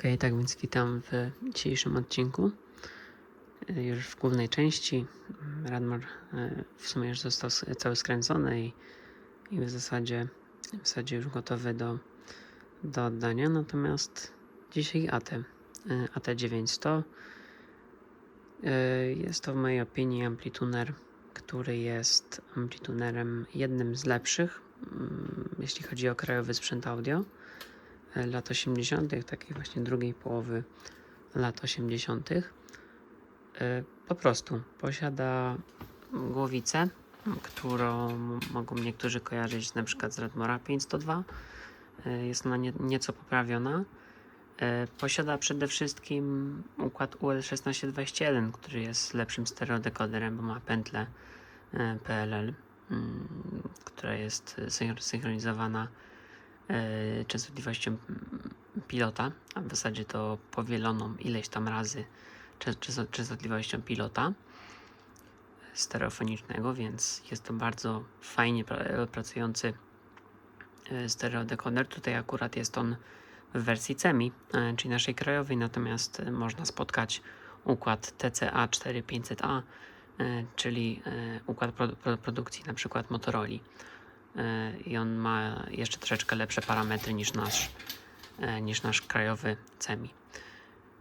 Ok, tak więc witam w dzisiejszym odcinku. Y, Już w głównej części Radmor y, w sumie już został cały skręcony i, i w zasadzie w zasadzie już gotowy do, do oddania. Natomiast dzisiaj AT, y, AT900 y, jest to w mojej opinii amplituner, który jest amplitunerem jednym z lepszych, mm, jeśli chodzi o krajowy sprzęt audio lat 80., takiej właśnie drugiej połowy lat 80. E, Po prostu posiada głowicę, którą mogą niektórzy kojarzyć na przykład z Redmora 502. E, Jest ona nie, nieco poprawiona. E, Posiada przede wszystkim układ UL1621, który jest lepszym stereodekoderem, bo ma pętlę e, PLL, mm, która jest synchro- synchronizowana e, częstotliwością mm, pilota, a w zasadzie to powieloną ileś tam razy czę- czę- częstotliwością pilota stereofonicznego, więc jest to bardzo fajnie pra- pracujący e, stereodekoder. Tutaj akurat jest on w wersji CEMI, e, czyli naszej krajowej, natomiast e, można spotkać układ TCA 4500A, e, czyli e, układ pro, pro, produkcji przykład Motorola. E, I on ma jeszcze troszeczkę lepsze parametry niż nasz, e, niż nasz krajowy CEMI.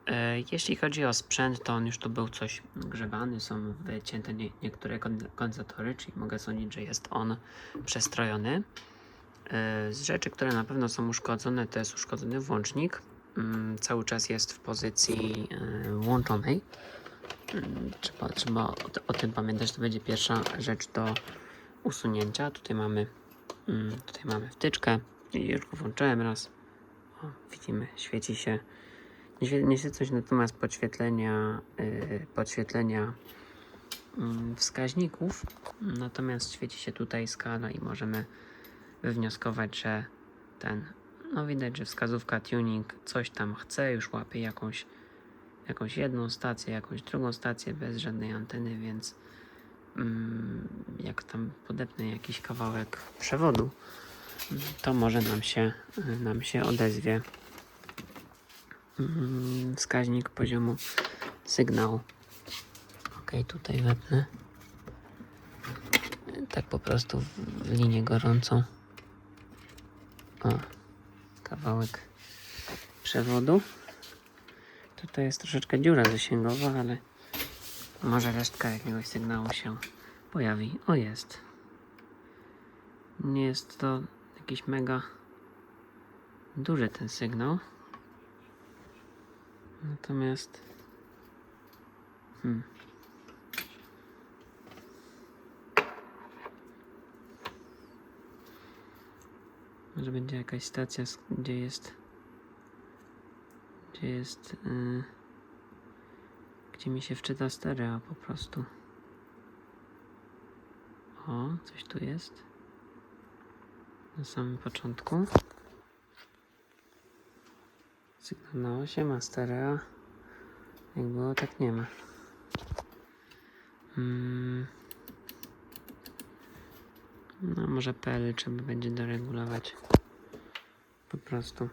E, Jeśli chodzi o sprzęt, to on już tu był coś grzebany, są wycięte nie, niektóre kon- kondensatory, czyli mogę sądzić, że jest on przestrojony. Z rzeczy, które na pewno są uszkodzone, to jest uszkodzony włącznik. Mm, Cały czas jest w pozycji włączonej. Mm, Trzeba, trzeba o, o tym pamiętać, to będzie pierwsza rzecz do usunięcia. Tutaj mamy, mm, tutaj mamy wtyczkę. I Już go włączyłem raz. O, widzimy, świeci się. Nie, świe- nie świecą się natomiast podświetlenia, yy, podświetlenia mm, wskaźników. Natomiast świeci się tutaj skala i możemy wywnioskować, że ten, no widać, że wskazówka tuning coś tam chce, już łapie jakąś, jakąś jedną stację, jakąś drugą stację bez żadnej anteny, więc jak tam podepnę jakiś kawałek przewodu, to może nam się, nam się odezwie mm, wskaźnik poziomu sygnału. Ok, tutaj wepnę. Tak po prostu w linię gorącą. O, kawałek przewodu. Tutaj jest troszeczkę dziura zasięgowa, ale może resztka jakiegoś sygnału się pojawi. O, jest. Nie jest to jakiś mega duży ten sygnał. Natomiast. Hmm. Może będzie jakaś stacja, gdzie jest. Gdzie jest. Yy, gdzie mi się wczyta stereo po prostu. O, coś tu jest. Na samym początku. Sygnał na 8, a stereo. Jak było, tak nie ma. Mm. No, może PL trzeba będzie doregulować. Po prostu.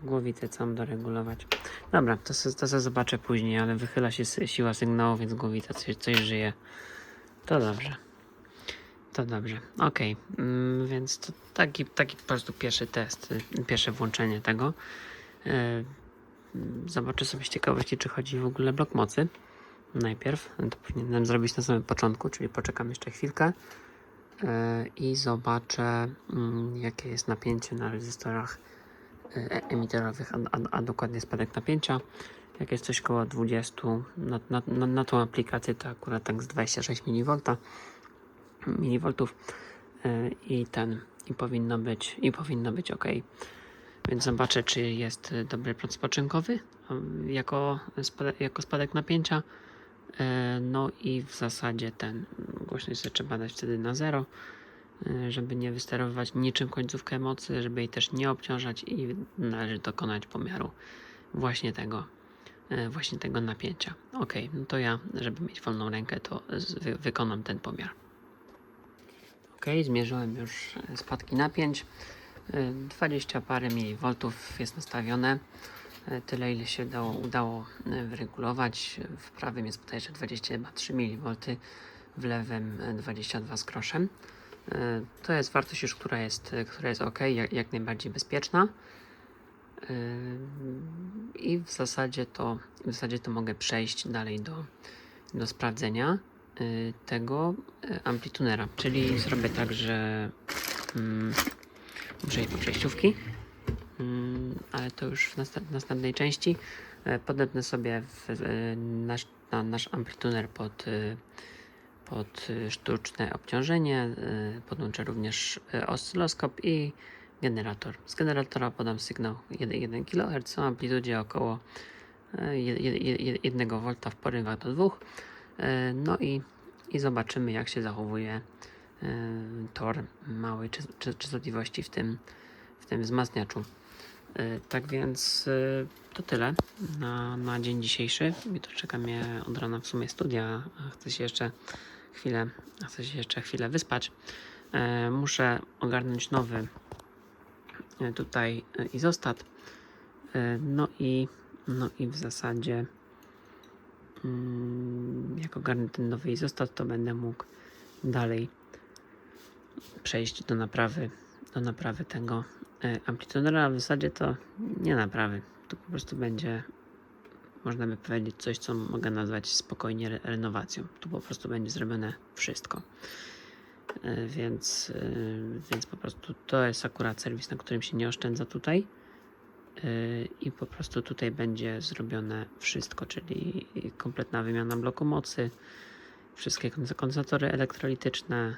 Po głowicę sam doregulować. Dobra, to se, to se zobaczę później, ale wychyla się siła sygnału, więc głowica coś, coś żyje. To dobrze. To dobrze. Okej, mm, więc to taki, taki po prostu pierwszy test, pierwsze włączenie tego. Y, Zobaczę sobie z ciekawości, czy chodzi w ogóle blok mocy. Najpierw to powinienem zrobić na samym początku, czyli poczekam jeszcze chwilkę yy, i zobaczę, mm, jakie jest napięcie na rezystorach emiterowych, a, a, a dokładnie spadek napięcia. Jak jest coś koło 20 na, na, na, na tą aplikację, to akurat tak z 26 mV, mV i ten, i powinno być, i powinno być ok. Więc zobaczę, czy jest dobry prąd spoczynkowy y, jako, spadek, jako spadek napięcia. E, No i w zasadzie ten głośność trzeba dać wtedy na zero, y, żeby nie wysterowywać niczym końcówkę mocy, żeby jej też nie obciążać i należy dokonać pomiaru właśnie tego, e, właśnie tego napięcia. Ok, no to ja, żeby mieć wolną rękę, to wykonam ten pomiar. Ok, zmierzyłem już e, spadki napięć. Y, 20 parę milivoltów jest nastawione. Y, Tyle ile się dało, udało y, wyregulować. W prawym jest bodajże 23 mV, w lewym y, 22 z groszem. Y, To jest wartość już, która jest, y, która jest ok, jak, jak najbardziej bezpieczna. Y, I w zasadzie to, w zasadzie to mogę przejść dalej do, do sprawdzenia tego amplitunera. Czyli zrobię tak, że mm, muszę iść po przejściówki, mm, ale to już w nasta- następnej części. E, Podepnę sobie w, e, na nasz amplituner pod, pod y, sztuczne obciążenie. y, Podłączę również y, oscyloskop i generator. Z generatora podam sygnał 1, 1 kHz o amplitudzie około e, 1 V w porywach do 2. E, No i, i zobaczymy jak się zachowuje tor małej częstotliwości w tym, w tym wzmacniaczu. Tak więc to tyle na, na dzień dzisiejszy. Jutro czeka mnie od rana w sumie studia. Chcę się jeszcze chwilę, chcę się jeszcze chwilę wyspać. E, Muszę ogarnąć nowy e, tutaj e, izostat. No i, no i w zasadzie mm, jak ogarnę ten nowy izostat, to będę mógł dalej przejść do naprawy, do naprawy tego e, amplitunera, a w zasadzie to nie naprawy. To po prostu będzie, można by powiedzieć, coś, co mogę nazwać spokojnie re- renowacją. Tu po prostu będzie zrobione wszystko. E, Więc, e, więc po prostu to jest akurat serwis, na którym się nie oszczędza tutaj. E, I po prostu tutaj będzie zrobione wszystko, czyli kompletna wymiana bloku mocy, wszystkie kondensory elektrolityczne,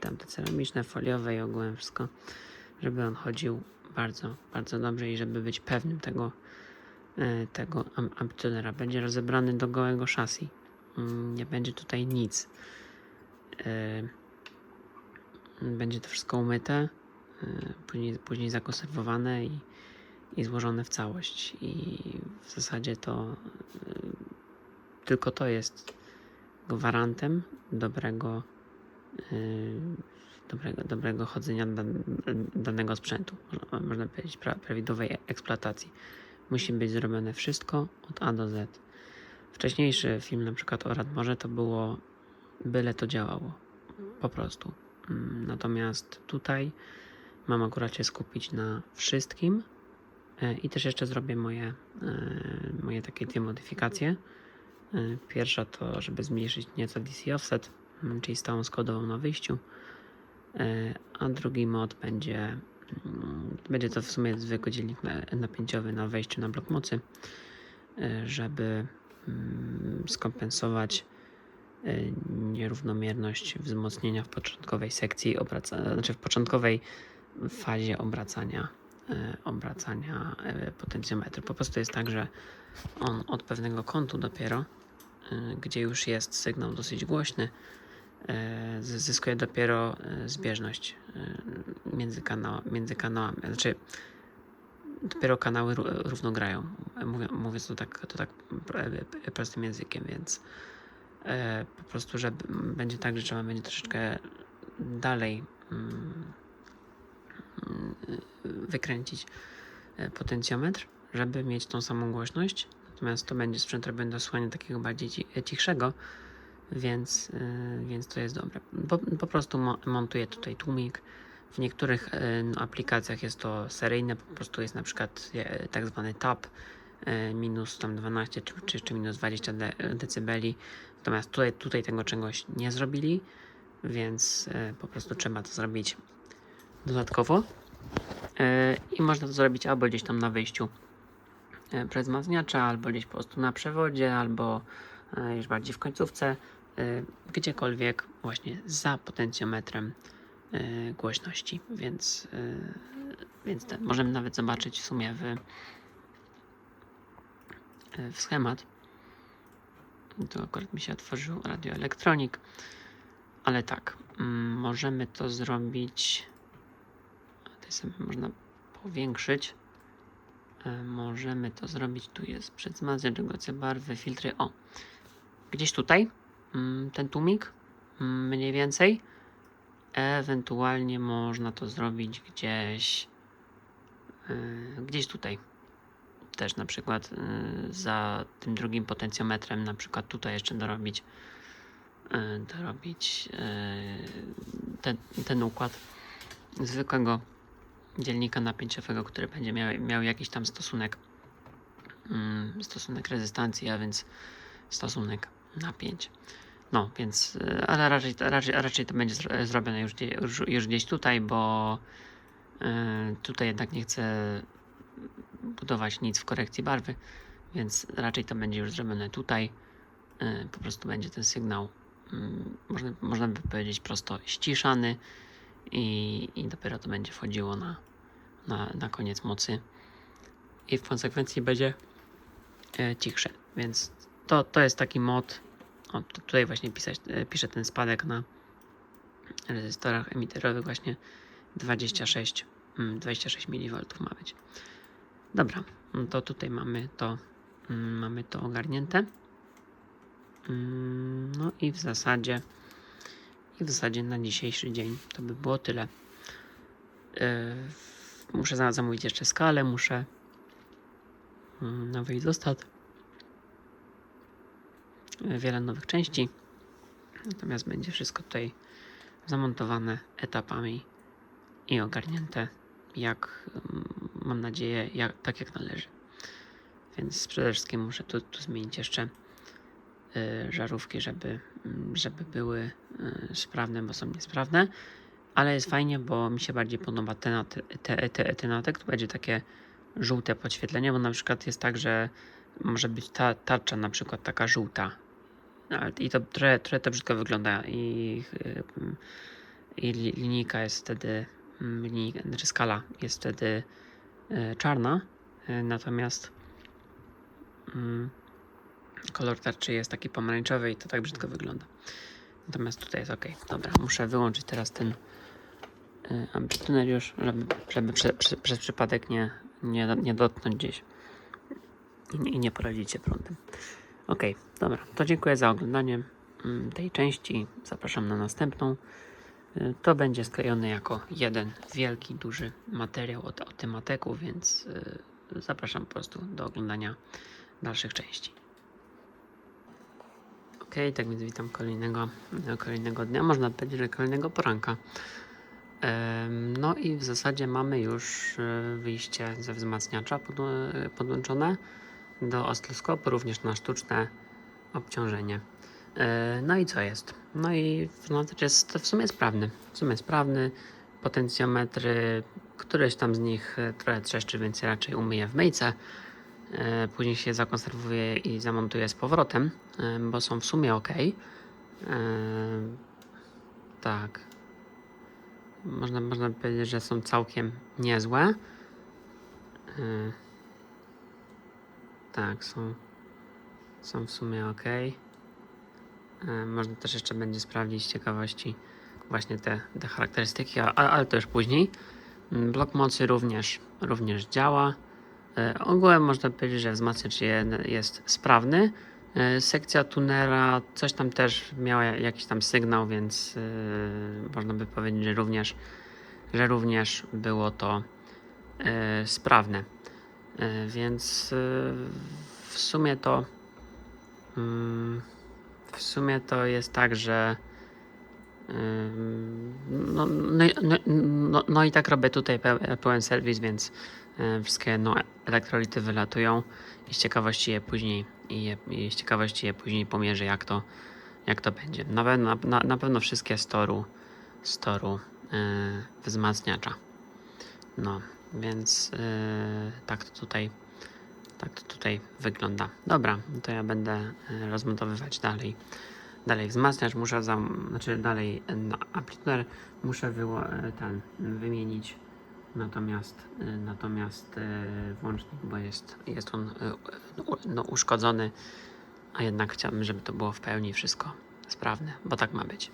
tamte ceramiczne, foliowe i ogółem wszystko, żeby on chodził bardzo, bardzo dobrze i żeby być pewnym tego, tego am- amplitunera. Będzie rozebrany do gołego szasi. Mm, Nie będzie tutaj nic. Yy, Będzie to wszystko umyte, yy, później, później zakonserwowane i, i złożone w całość. I w zasadzie to tylko to jest gwarantem dobrego, dobrego, dobrego chodzenia dan, danego sprzętu, można, powiedzieć, pra, prawidłowej eksploatacji. Musi być zrobione wszystko od A do Z. Wcześniejszy film, na przykład o Radmorze, to było byle to działało. Po prostu. Mm, Natomiast tutaj mam akurat się skupić na wszystkim e, i też jeszcze zrobię moje, e, moje takie dwie modyfikacje. Y, Pierwsza to, żeby zmniejszyć nieco DC offset, mm, czyli stałą skodową na wyjściu, a drugi mod będzie, będzie to w sumie zwykły dzielnik na- napięciowy na wejściu na blok mocy, y, żeby mm, skompensować y, nierównomierność wzmocnienia w początkowej sekcji znaczy w początkowej fazie obracania y, obracania potencjometru. Po prostu jest tak, że on od pewnego kątu dopiero, gdzie już jest sygnał dosyć głośny, zyskuje dopiero y, zbieżność y, między, kanał, między kanałami. Znaczy, dopiero kanały ró- równo grają. Mówię, mówiąc to tak, to tak pr- prostym językiem, więc e, po prostu, że będzie tak, że trzeba będzie troszeczkę dalej mm, mm, wykręcić e, potencjometr, żeby mieć tą samą głośność. Natomiast to będzie sprzęt robiony do słuchania takiego bardziej ci- cichszego, więc, e, więc to jest dobre. Po, po prostu mo- montuję tutaj tłumik. W niektórych e, no, aplikacjach jest to seryjne, po prostu jest na przykład e, tak zwany tap e, minus tam 12 czy, czy, czy minus 20 de, decybeli. Natomiast tutaj, tutaj tego czegoś nie zrobili, więc po prostu trzeba to zrobić dodatkowo. I można to zrobić albo gdzieś tam na wyjściu przez wzmacniacza, albo gdzieś po prostu na przewodzie, albo już bardziej w końcówce, gdziekolwiek właśnie za potencjometrem e, głośności, więc, e, więc ten, możemy nawet zobaczyć w sumie w, w schemat. Tu akurat mi się otworzył radioelektronik, ale tak, mm, możemy to zrobić. Tutaj sobie można powiększyć. E, Możemy to zrobić. Tu jest przedwzmacniacz, regulacja barwy, filtry. O, gdzieś tutaj ten tłumik, mm, mniej więcej. Ewentualnie można to zrobić gdzieś, yy, gdzieś tutaj. Też na przykład yy, za tym drugim potencjometrem, na przykład tutaj jeszcze dorobić, yy, dorobić ten, ten układ zwykłego dzielnika napięciowego, który będzie miał, miał jakiś tam stosunek, mm, stosunek rezystancji, a więc stosunek napięć. No, więc, y, ale raczej, raczej, raczej to będzie zro- zrobione już, już, już gdzieś tutaj, bo y, tutaj jednak nie chcę budować nic w korekcji barwy, więc raczej to będzie już zrobione tutaj. Po prostu będzie ten sygnał, mm, można, można by powiedzieć prosto ściszany i, i dopiero to będzie wchodziło na, na, na koniec mocy i w konsekwencji będzie e, cichsze. Więc to, to jest taki mod. O, tu- tutaj właśnie pisać, e, piszę ten spadek na rezystorach emiterowych właśnie 26, mm, 26 mV ma być. Dobra, no to tutaj mamy to, mm, mamy to ogarnięte. Mm, No i w zasadzie i w zasadzie na dzisiejszy dzień to by było tyle. Yy, muszę za- zamówić jeszcze skalę, muszę mm, nowy izostat. Wiele nowych części. Natomiast będzie wszystko tutaj zamontowane etapami i ogarnięte jak mm, mam nadzieję, jak, tak jak należy. Więc przede wszystkim muszę tu, tu zmienić jeszcze y, żarówki, żeby, mm, żeby były y, sprawne, bo są niesprawne. Ale jest fajnie, bo mi się bardziej podoba ten, te, te. Tu będzie takie żółte podświetlenie, bo na przykład jest tak, że może być ta tarcza na przykład taka żółta. Ale- I to trochę, trochę to brzydko wygląda i, y, i li- linijka jest wtedy, mm, linijka, znaczy skala jest wtedy y, czarna, y, natomiast mm, kolor tarczy jest taki pomarańczowy i to tak brzydko wygląda. Natomiast tutaj jest ok. Dobra, muszę wyłączyć teraz ten ambitunariusz, żeby, żeby prze, prze, przez przypadek nie, nie, nie dotknąć gdzieś i, nie- i nie porazić się prądem. Ok, dobra, to dziękuję za oglądanie mm, tej części. Zapraszam na następną. Y, To będzie sklejony jako jeden wielki, duży materiał o, o tematyku, więc y, zapraszam po prostu do oglądania dalszych części. Ok, tak więc witam kolejnego, kolejnego dnia, można powiedzieć, że kolejnego poranka. No i w zasadzie mamy już e, wyjście ze wzmacniacza podłączone do oscyloskopu, również na sztuczne obciążenie. E, No i co jest? No i wzmacniacz jest w sumie sprawny. W sumie sprawny. Potencjometry, któreś tam z nich e, trochę trzeszczy, więc raczej umyję w myjce. E, Później się zakonserwuje i zamontuje z powrotem, bo są w sumie ok. Tak. Można, można powiedzieć, że są całkiem niezłe. Tak, są, są w sumie ok. E, Można też jeszcze będzie sprawdzić z ciekawości właśnie te, te charakterystyki, ale to już później. Blok mocy również, również działa. E, Ogółem można powiedzieć, że wzmacniacz je- jest sprawny. E, Sekcja tunera coś tam też miała jakiś tam sygnał, więc można by powiedzieć, że również, że również było to sprawne. E, Więc e, w sumie to mm, w sumie to jest tak, że no, no, no, no, no i tak robię tutaj pe- pełen serwis, więc e, wszystkie no, elektrolity wylatują i z ciekawości je później i, je, i z ciekawości je później pomierzę jak to, jak to będzie. Na, pewno- na, na pewno wszystkie z toru, z toru e, wzmacniacza. No, więc e, tak to tutaj tak to tutaj wygląda. Dobra, to ja będę e, rozmontowywać dalej. Dalej wzmacniacz muszę zam, znaczy dalej e, no, amplituder muszę wyło, e, ten wymienić. Natomiast natomiast włącznik, bo jest, jest on no, uszkodzony, a jednak chciałbym, żeby to było w pełni wszystko sprawne, bo tak ma być.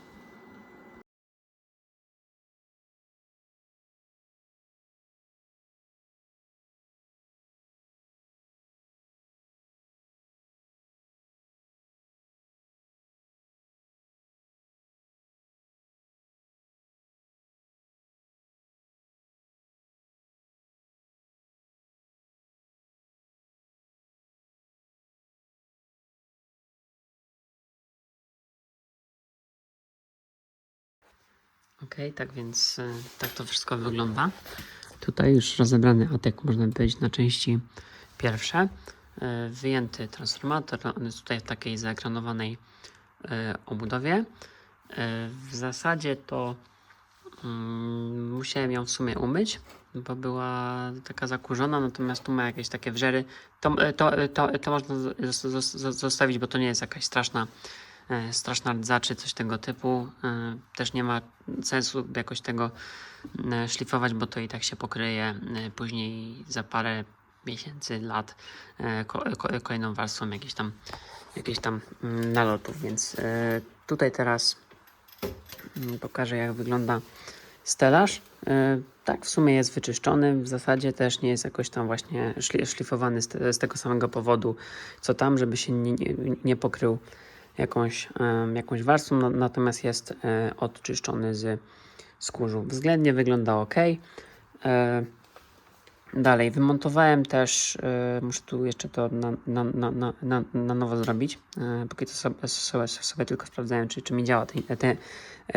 Ok, tak więc e, tak to wszystko wygląda. Tutaj już rozebrany atek można powiedzieć na części pierwsze. E, Wyjęty transformator, on jest tutaj w takiej zaekranowanej e, obudowie. W zasadzie to mm, musiałem ją w sumie umyć, bo była taka zakurzona, natomiast tu ma jakieś takie wrzery. To, to, to, to można zostawić, bo to nie jest jakaś straszna straszna rdza czy coś tego typu. E, Też nie ma sensu jakoś tego e, szlifować, bo to i tak się pokryje e, później za parę miesięcy, lat e, ko- ko- kolejną warstwą jakichś tam, jakichś tam mm, nalotów, więc e, tutaj teraz mm, pokażę jak wygląda stelaż. E, Tak, w sumie jest wyczyszczony, w zasadzie też nie jest jakoś tam właśnie szli- szlifowany z, te, z tego samego powodu, co tam, żeby się nie, nie pokrył jakąś, jakąś warstwą, no, natomiast jest e, odczyszczony z skórzu. Względnie wygląda ok. E, dalej, wymontowałem też, e, muszę tu jeszcze to na, na, na, na, na, nowo zrobić. Póki co sobie, sobie, sobie tylko sprawdzałem, czy, czy mi działa ten, ten,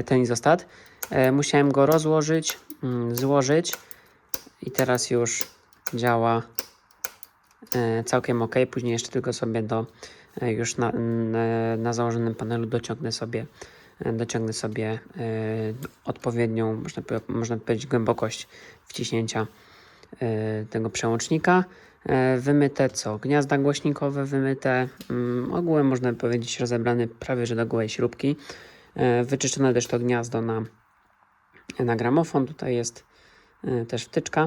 ten izostat. Musiałem go rozłożyć, mm, złożyć i teraz już działa całkiem ok. Później jeszcze tylko sobie do już na, na założonym panelu dociągnę sobie e, dociągnę sobie e, odpowiednią, można, można powiedzieć, głębokość wciśnięcia e, tego przełącznika. E, Wymyte co? Gniazda głośnikowe wymyte, mm, ogółem można powiedzieć rozebrane prawie że do gołej śrubki. E, Wyczyszczone też to gniazdo na, na gramofon. Tutaj jest e, też wtyczka,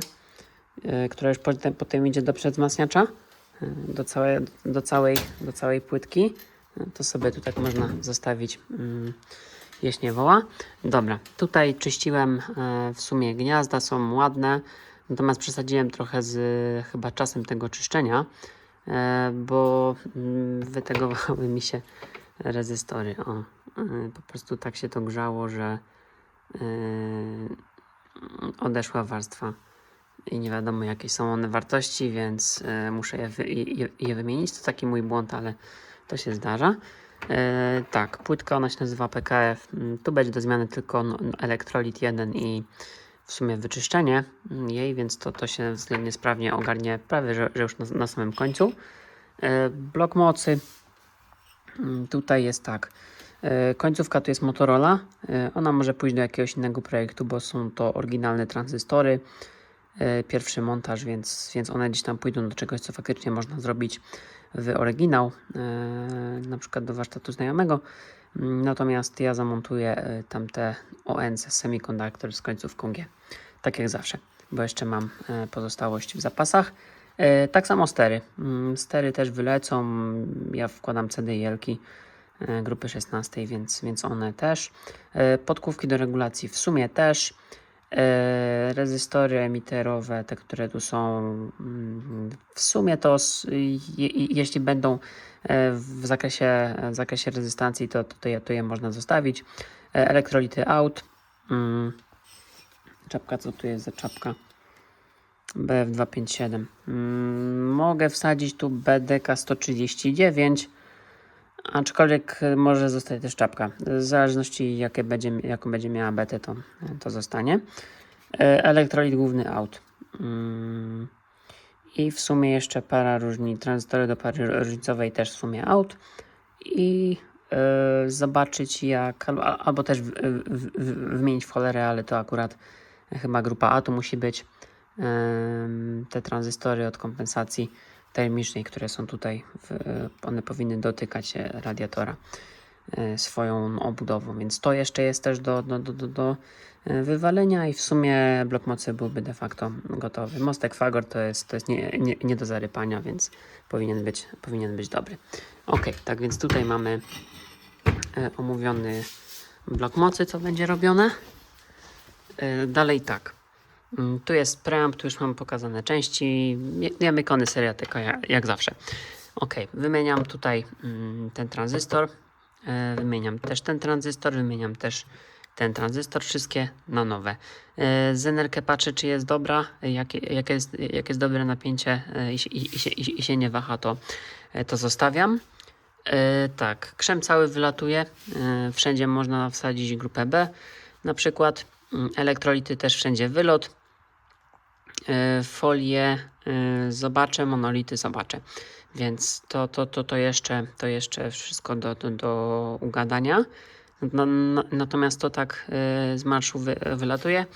e, która już potem, potem idzie do przedwzmacniacza, e, do całej, do całej, do całej płytki. To sobie tu tak można zostawić, mm, jeśli nie woła. Dobra, tutaj czyściłem e, w sumie gniazda, są ładne, natomiast przesadziłem trochę z chyba czasem tego czyszczenia, e, bo mm, wytegowały mi się rezystory. O, e, po prostu tak się to grzało, że odeszła warstwa i nie wiadomo jakie są one wartości, więc e, muszę je, wy, je, je wymienić. To taki mój błąd, ale to się zdarza. E, tak, płytka ona się nazywa PKF. Mm, Tu będzie do zmiany tylko elektrolit 1 i w sumie wyczyszczenie mm, jej, więc to, to się względnie sprawnie ogarnie prawie, że, że już na, na samym końcu. E, blok mocy. Mm, Tutaj jest tak. Końcówka to jest Motorola. Ona może pójść do jakiegoś innego projektu, bo są to oryginalne tranzystory. E, Pierwszy montaż, więc, więc one gdzieś tam pójdą do czegoś, co faktycznie można zrobić w oryginał, e, na przykład do warsztatu znajomego. Natomiast ja zamontuję e, tamte ONC Semiconductor z końcówką G. Tak jak zawsze, bo jeszcze mam pozostałość w zapasach. Tak samo stery. Mm, Stery też wylecą. Ja wkładam CD i Elki grupy 16, więc, więc one też. Podkówki do regulacji w sumie też. E, Rezystory emiterowe, te, które tu są, mm, w sumie to je, je- jeśli będą e, w zakresie, w zakresie rezystancji, to, to, je, to je można zostawić. E, Elektrolity out. Mm. Czapka, co tu jest za czapka? BF257. Mm, mogę wsadzić tu BDK 139, aczkolwiek e, może zostać też czapka. W zależności jakie będzie, jaką będzie miała betę, to, to zostanie. E, Elektrolit główny out. Mm, I w sumie jeszcze para różni, tranzystory do pary różnicowej też w sumie out. I e, zobaczyć jak, albo, też w, w, w, wymienić w cholerę, ale to akurat chyba grupa A tu musi być. Te tranzystory od kompensacji termicznej, które są tutaj, one powinny dotykać e, radiatora e, swoją obudową, więc to jeszcze jest też do, do, do, do, e, wywalenia i w sumie blok mocy byłby de facto gotowy. Mostek Fagor to jest, to jest nie, nie, nie do zarypania, więc powinien być, powinien być dobry. Ok, tak więc tutaj mamy omówiony blok mocy, co będzie robione. Dalej tak. Mm, Tu jest preamp, tu już mam pokazane części. Jamykony seria tylko jak, jak zawsze. Ok, wymieniam tutaj mm, ten tranzystor. E, wymieniam też ten tranzystor, wymieniam też ten tranzystor, wszystkie na nowe. E, zenerkę patrzę, czy jest dobra, jakie, jakie, jest, jakie jest dobre napięcie e, i, i, i, się, i, się nie waha, to, to zostawiam. Tak, krzem cały wylatuje. Wszędzie można wsadzić grupę B. na przykład. Mm, Elektrolity też wszędzie wylot. E, Folie e, zobaczę, monolity zobaczę. Więc to, to, to, to, jeszcze, to jeszcze wszystko do, do, do ugadania. No, no, natomiast to tak e, z marszu wy, wylatuje.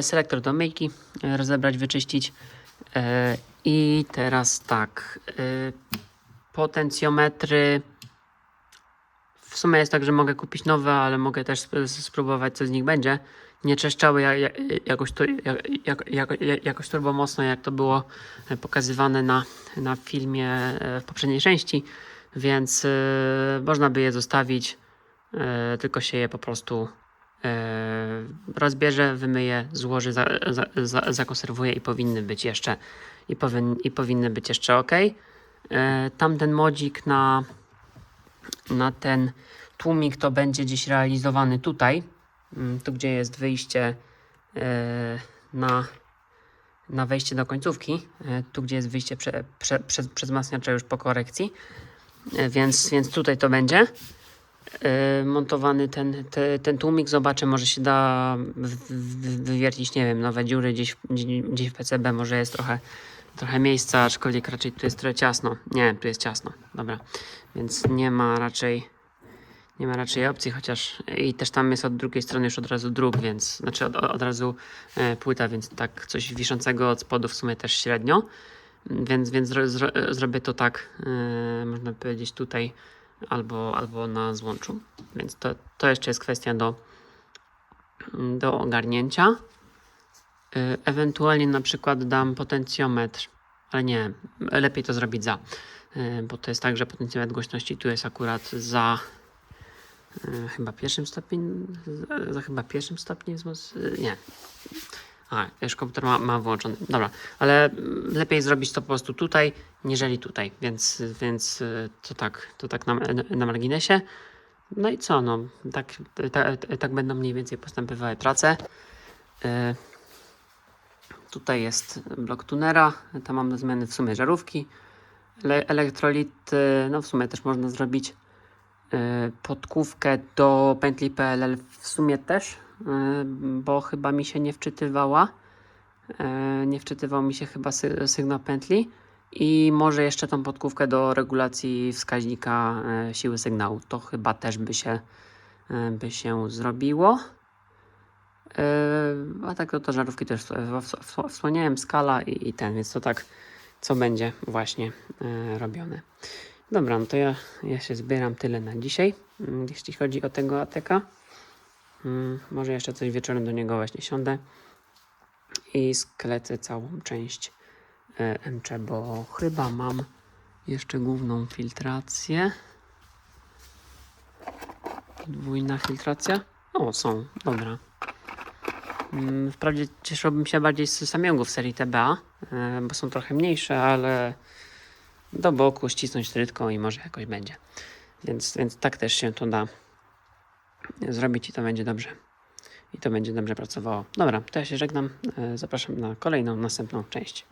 Selektor do myjki, rozebrać, wyczyścić. I teraz tak. Potencjometry. W sumie jest tak, że mogę kupić nowe, ale mogę też sp- spróbować, co z nich będzie. Nie czeszczały ja, ja, jakoś, tu, jak, jakoś turbo mocno, jak to było e, pokazywane na, na filmie e, w poprzedniej części, więc e, można by je zostawić, e, tylko się je po prostu e, rozbierze, wymyje, złoży, za, za, za, zakonserwuje i powinny być jeszcze i, powin, i powinny być jeszcze ok. E, tamten modzik na, na ten tłumik to będzie gdzieś realizowany tutaj, mm, tu gdzie jest wyjście e, na, na wejście do końcówki, e, tu gdzie jest wyjście prze, prze, przez, przez już po korekcji, e, więc, więc tutaj to będzie. Montowany ten, te, ten tłumik. Zobaczę, może się da wywiercić, nie wiem, nowe dziury gdzieś, gdzieś w PCB, może jest trochę, trochę miejsca, aczkolwiek raczej tu jest trochę ciasno. Nie, tu jest ciasno, dobra, więc nie ma raczej nie ma raczej opcji, chociaż i też tam jest od drugiej strony już od razu druk, więc znaczy od, od razu e, płyta, więc tak coś wiszącego od spodu w sumie też średnio. Więc, więc zro, zro, zrobię to tak, e, można powiedzieć tutaj albo, albo na złączu. Więc to, to jeszcze jest kwestia do, do ogarnięcia. E, ewentualnie na przykład dam potencjometr, ale nie, lepiej to zrobić za, e, bo to jest tak, że potencjometr głośności tu jest akurat za e, chyba pierwszym stopniem, za, za chyba pierwszym stopniem nie. A, już komputer ma, ma włączony. Dobra, ale lepiej zrobić to po prostu tutaj, niżeli tutaj, więc, więc y, to tak, to tak na, na marginesie. No i co, no, tak, tak, tak będą mniej więcej postępowały prace. Y, Tutaj jest blok tunera, tam mam do zmiany w sumie żarówki. Le elektrolit, no w sumie też można zrobić y, podkówkę do pętli PLL w sumie też, y, bo chyba mi się nie wczytywała. Y, Nie wczytywał mi się chyba sy sygnał pętli. I może jeszcze tą podkówkę do regulacji wskaźnika siły sygnału. To chyba też by się, by się zrobiło. Yy, a tak to, to żarówki też wspomniałem, skala i, i ten, więc to tak, co będzie właśnie yy, robione. Dobra, no to ja, ja się zbieram tyle na dzisiaj, mm, jeśli chodzi o tego ateka. Mm, może jeszcze coś wieczorem do niego właśnie siądę i sklecę całą część yy, MC, bo chyba mam jeszcze główną filtrację. Podwójna filtracja. O, są, dobra. Mm, Wprawdzie cieszyłbym się bardziej z samiongów serii TBA, e, bo są trochę mniejsze, ale do boku ścisnąć trytką i może jakoś będzie. Więc, więc tak też się to da zrobić i to będzie dobrze. I to będzie dobrze pracowało. Dobra, to ja się żegnam. e, Zapraszam na kolejną, następną część.